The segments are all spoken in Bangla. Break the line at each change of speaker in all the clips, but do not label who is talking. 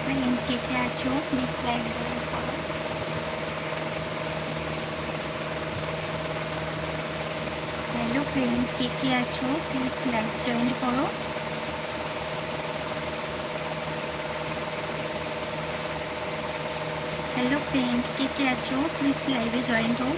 ফ্রেন্ড কে কে আছো প্লিজ লাইক জয়েন করো হ্যালো ফ্রেন্ড কে কে আছো প্লিজ লাইক জয়েন করো হ্যালো ফ্রেন্ড কে কে আছো প্লিজ লাইভে জয়েন হও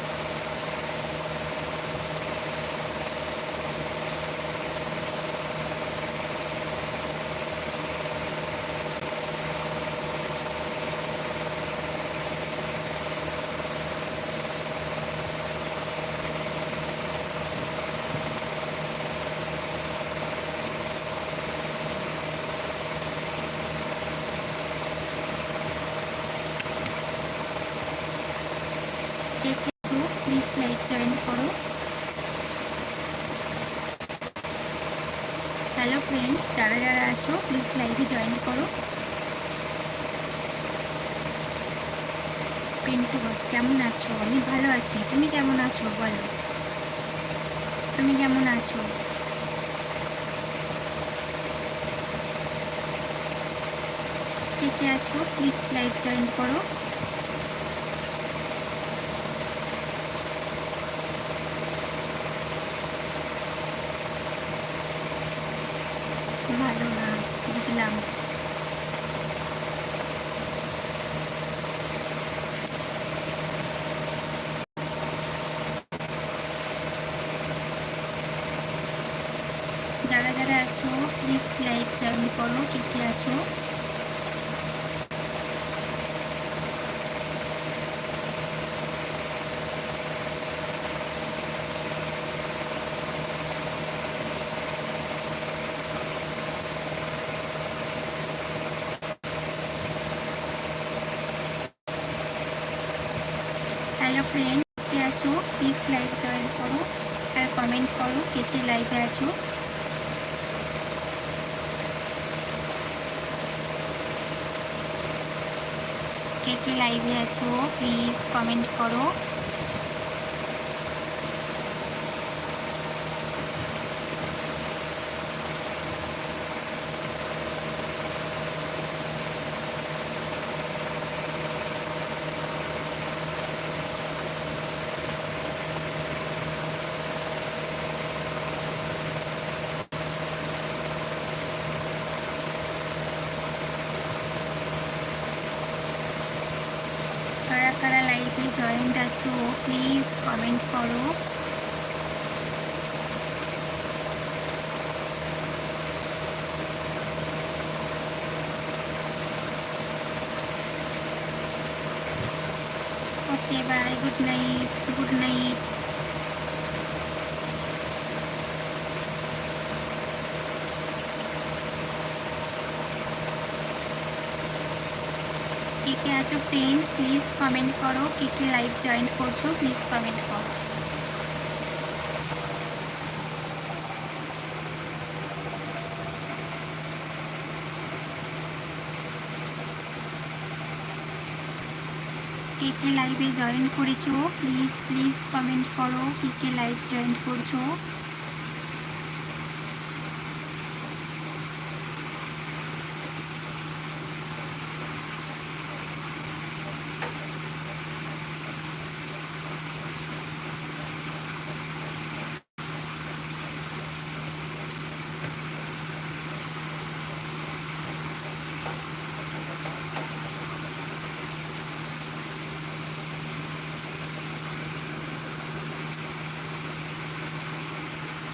কে কে আছো প্লিজ লাইক জয়েন করো। হ্যালো ফ্রেন্ড যারা যারা আছো প্লিজ লাইভে জয়েন করো। পিন্টু কেমন আছো? আমি ভালো আছি। তুমি কেমন আছো? বলো। তুমি কেমন আছো? কে কে আছো? প্লিজ লাইভ জয়েন করো। যারা যারা আছো প্লিজ লাইভ জয়েন করো কে কে আছো? হ্যালো ফ্রেন্ড কে আছো? প্লিজ লাইভ জয়েন করো আর কমেন্ট করো কে কে লাইভে আছো। কে কে লাইভে আছো প্লিজ কমেন্ট করো। জয়েন্ট আছো প্লিজ কমেন্ট করো okay bye good night good night কে আছো ফ্রেন্ড প্লিজ কমেন্ট করো। কে কে লাইভ জয়েন করছ, প্লিজ কমেন্ট করো। কে কে লাইভে জয়েন করেছ, প্লিজ প্লিজ কমেন্ট করো। কে কে লাইভ জয়েন করছ।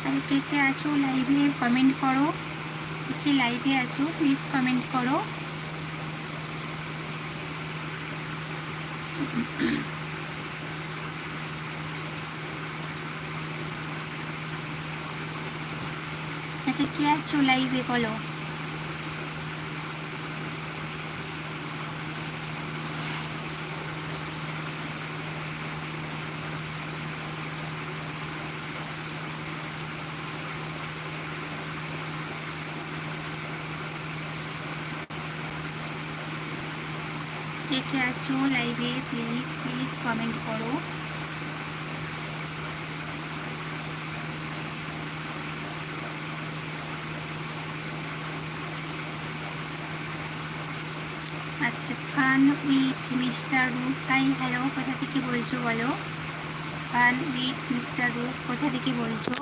আর কে কে আছো লাইভে কমেন্ট করো। কে লাইভে আছো প্লিজ কমেন্ট করো। আচ্ছা কে আছো লাইভে বলো। কে আছো লাইভে? প্লিজ প্লিজ কমেন্ট করো। আচ্ছা fun with mister Roop. Hi hello কোথা থেকে বলছো বলো? ফান উইথ মিস্টার রূপ, কোথা থেকে বলছো?